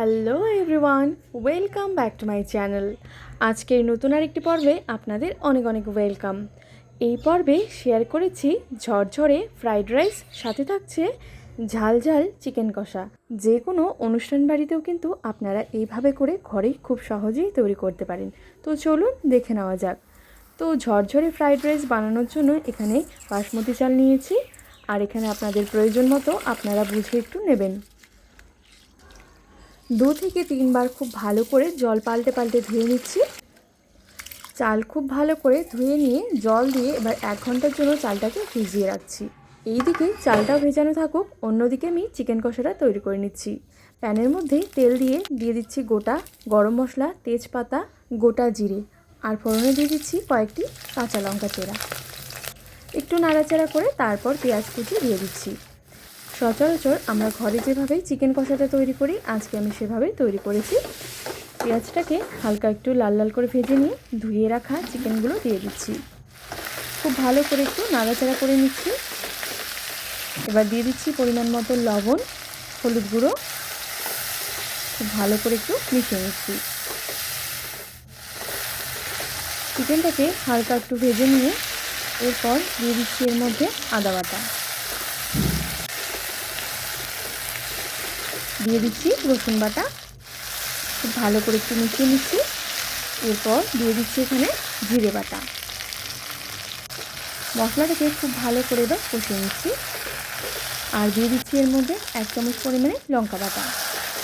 Hello everyone welcome back to my channel আজকের নতুন আরেকটি পর্বে আপনাদের অনেক অনেক ওয়েলকাম এই পর্বে শেয়ার করেছি ঝরঝরে ফ্রাইড রাইস সাথে থাকছে ঝাল ঝাল চিকেন কষা। যে কোনো অনুষ্ঠান বাড়িতেও কিন্তু আপনারা এইভাবে করে ঘরেই খুব সহজেই তৈরি করতে পারেন। তো চলুন দেখে নেওয়া যাক। তো ঝরঝরে ফ্রাইড রাইস বানানোর জন্য এখানে বাসমতি চাল নিয়েছি। আর এখানে আপনাদের প্রয়োজন মতো আপনারা বুঝে একটু নেবেন। দু থেকে তিনবার খুব ভালো করে জল পাল্টে পাল্টে ধুয়ে নিচ্ছি। চাল খুব ভালো করে ধুয়ে নিয়ে জল দিয়ে এবার এক ঘণ্টার জন্য চালটাকে ভিজিয়ে রাখছি। এইদিকে চালটাও ভেজানো থাকুক, অন্যদিকে আমি চিকেন কষাটা তৈরি করে নিচ্ছি। প্যানের মধ্যে তেল দিয়ে দিয়ে দিচ্ছি গোটা গরম মশলা, তেজপাতা, গোটা জিরে আর ফোড়নে দিয়ে দিচ্ছি কয়েকটি কাঁচা লঙ্কা চেরা। একটু নাড়াচাড়া করে তারপর পেঁয়াজ কুচি দিয়ে দিচ্ছি। সচরাচর আমরা ঘরে যেভাবে চিকেন কষাটা তৈরি করি, আজকে আমি সেভাবেই তৈরি করেছি। পেঁয়াজটাকে হালকা একটু লাল লাল করে ভেজে নিয়ে ধুয়ে রাখা চিকেনগুলো দিয়ে দিচ্ছি। খুব ভালো করে একটু নাড়াচাড়া করে নিচ্ছি। এবার দিয়ে দিচ্ছি পরিমাণ মতো লবণ, হলুদ গুঁড়ো। খুব ভালো করে একটু মিশিয়ে নিচ্ছি। চিকেনটাকে হালকা একটু ভেজে নিয়ে এরপর দিয়ে দিচ্ছি এর মধ্যে আদা বাটা। দিয়ে দিচ্ছি রসুন বাটা। খুব ভালো করে একটু মিশিয়ে নিচ্ছি। এরপর দিয়ে দিচ্ছি এখানে জিরে বাটা। মশলাটাকে খুব ভালো করে এবার কষিয়ে নিচ্ছি। আর দিয়ে দিচ্ছি এর মধ্যে এক চামচ পরিমাণে লঙ্কা বাটা।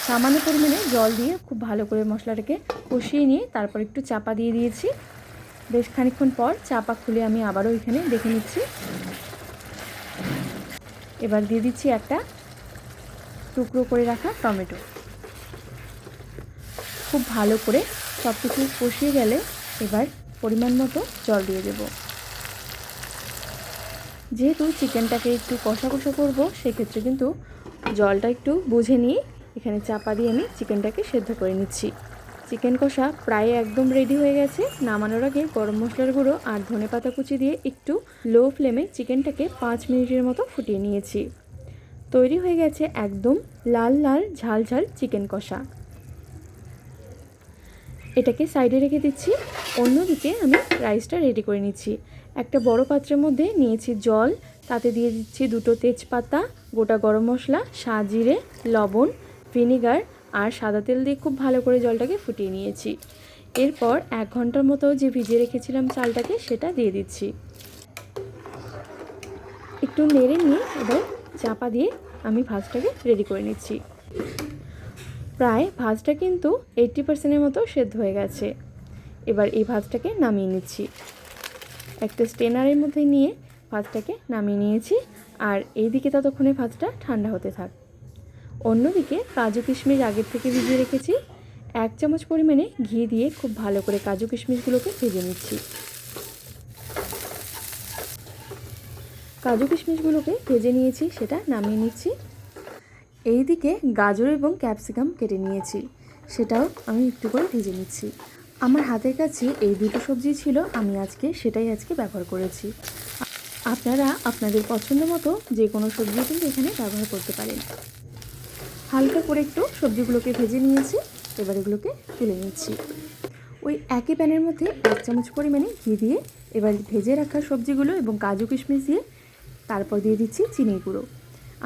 সামান্য পরিমাণে জল দিয়ে খুব ভালো করে মশলাটাকে কষিয়ে নিয়ে তারপর একটু চাপা দিয়ে দিয়েছি। বেশ খানিক্ষণ পর চাপা খুলে আমি আবারও এখানে দেখে নিচ্ছি। এবার দিয়ে দিচ্ছি একটা টুকরো করে রাখা টমেটো। খুব ভালো করে সব কিছু কষিয়ে গেলে এবার পরিমাণ মতো জল দিয়ে দেব। যেহেতু চিকেনটাকে একটু কষা কষা করব, সেক্ষেত্রে কিন্তু জলটা একটু বুঝে নিয়ে এখানে চাপা দিয়ে আমি চিকেনটাকে সেদ্ধ করে নিচ্ছি। চিকেন কষা প্রায় একদম রেডি হয়ে গেছে। নামানোর আগে গরম মশলার গুঁড়ো আর ধনে পাতা কুচি দিয়ে একটু লো ফ্লেমে চিকেনটাকে পাঁচ মিনিটের মতো ফুটিয়ে নিয়েছি। তৈরি হয়ে গেছে একদম লাল লাল ঝাল ঝাল চিকেন কষা। এটাকে সাইডে রেখে দিচ্ছি, অন্যদিকে আমি রাইসটা রেডি করে নিচ্ছি। একটা বড় পাত্রের মধ্যে নিয়েছি জল, তাতে দিয়ে দিচ্ছি দুটো তেজপাতা, গোটা গরম মশলা, সাজিরে, লবণ, ভিনিগার আর সাদা তেল দিয়ে খুব ভালো করে জলটাকে ফুটিয়ে নিয়েছি। এরপর এক ঘণ্টার মতো যে ভিজিয়ে রেখেছিলাম চালটাকে সেটা দিয়ে দিচ্ছি। একটু নেড়ে নিয়ে এবার চাপা দিয়ে আমি ভাজটাকে রেডি করে নিচ্ছি। প্রায় ভাজটা কিন্তু এইট্টি পার্সেন্টের মতো সেদ্ধ হয়ে গেছে। এবার এই ভাজটাকে নামিয়ে নিচ্ছি। একটা স্টেনারের মধ্যে নিয়ে ভাজটাকে নামিয়ে নিয়েছি আর এইদিকে ততক্ষণে ভাজটা ঠান্ডা হতে থাক। অন্যদিকে কাজু কিশমিশ আগের থেকে ভিজিয়ে রেখেছি। এক চামচ পরিমাণে ঘি দিয়ে খুব ভালো করে কাজু কিশমিশগুলোকে ভেজে নিচ্ছি। কাজু কিশমিশগুলোকে ভেজে নিয়েছি, সেটা নামিয়ে নিচ্ছি। এই দিকে গাজর এবং ক্যাপসিকাম কেটে নিয়েছি, সেটাও আমি একটু করে ভেজে নিচ্ছি। আমার হাতের কাছে এই দুটো সবজি ছিল, আমি আজকে সেটাই আজকে ব্যবহার করেছি। আপনারা আপনাদের পছন্দ মতো যে কোনো সবজি কিন্তু এখানে ব্যবহার করতে পারেন। হালকা করে একটু সবজিগুলোকে ভেজে নিয়েছি, এবার এগুলোকে তুলে নিচ্ছি। ওই একই প্যানের মধ্যে এক চামচ পরিমাণে ঘি দিয়ে এবার ভেজে রাখা সবজিগুলো এবং কাজু কিশমিশ দিয়ে তারপর দিয়ে দিচ্ছি চিনির গুঁড়ো।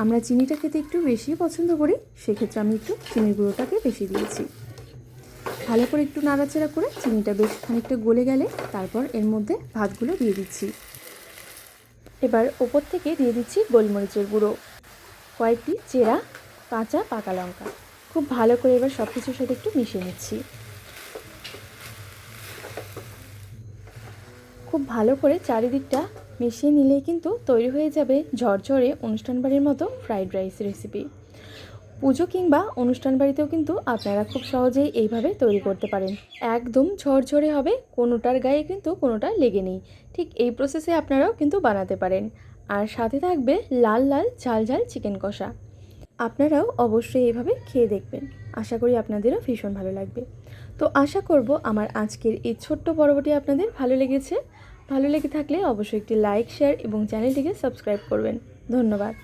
আমরা চিনিটা খেতে একটু বেশি পছন্দ করি, সেক্ষেত্রে আমি একটু চিনির গুঁড়োটাকে বেশি দিয়েছি। ভালো করে একটু নাড়াচাড়া করে চিনিটা বেশ খানিকটা গলে গেলে তারপর এর মধ্যে ভাতগুলো দিয়ে দিচ্ছি। এবার ওপর থেকে দিয়ে দিচ্ছি গোলমরিচের গুঁড়ো, কয়েকটি চেরা, কাঁচা পাকা লঙ্কা। খুব ভালো করে এবার সব কিছুর সাথে একটু মিশিয়ে নিচ্ছি। খুব ভালো করে চারিদিকটা মিশিয়ে নিলেই কিন্তু তৈরি হয়ে যাবে ঝরঝরে অনুষ্ঠান বাড়ির মতো ফ্রাইড রাইস রেসিপি। পুজো কিংবা অনুষ্ঠান বাড়িতেও কিন্তু আপনারা খুব সহজেই এইভাবে তৈরি করতে পারেন। একদম ঝরঝরে হবে, কোনোটার গায়ে কিন্তু কোনোটা লেগে নেই। ঠিক এই প্রসেসে আপনারাও কিন্তু বানাতে পারেন। আর সাথে থাকবে লাল লাল ঝাল ঝাল চিকেন কষা। আপনারাও অবশ্যই এভাবে খেয়ে দেখবেন। আশা করি আপনাদেরও ভীষণ ভালো লাগবে। তো আশা করব আমার আজকের এই ছোট্ট পর্বটি আপনাদের ভালো লেগেছে। ভালো লেগে থাকলে অবশ্যই একটি লাইক, শেয়ার এবং চ্যানেলটিকে সাবস্ক্রাইব করবেন। ধন্যবাদ।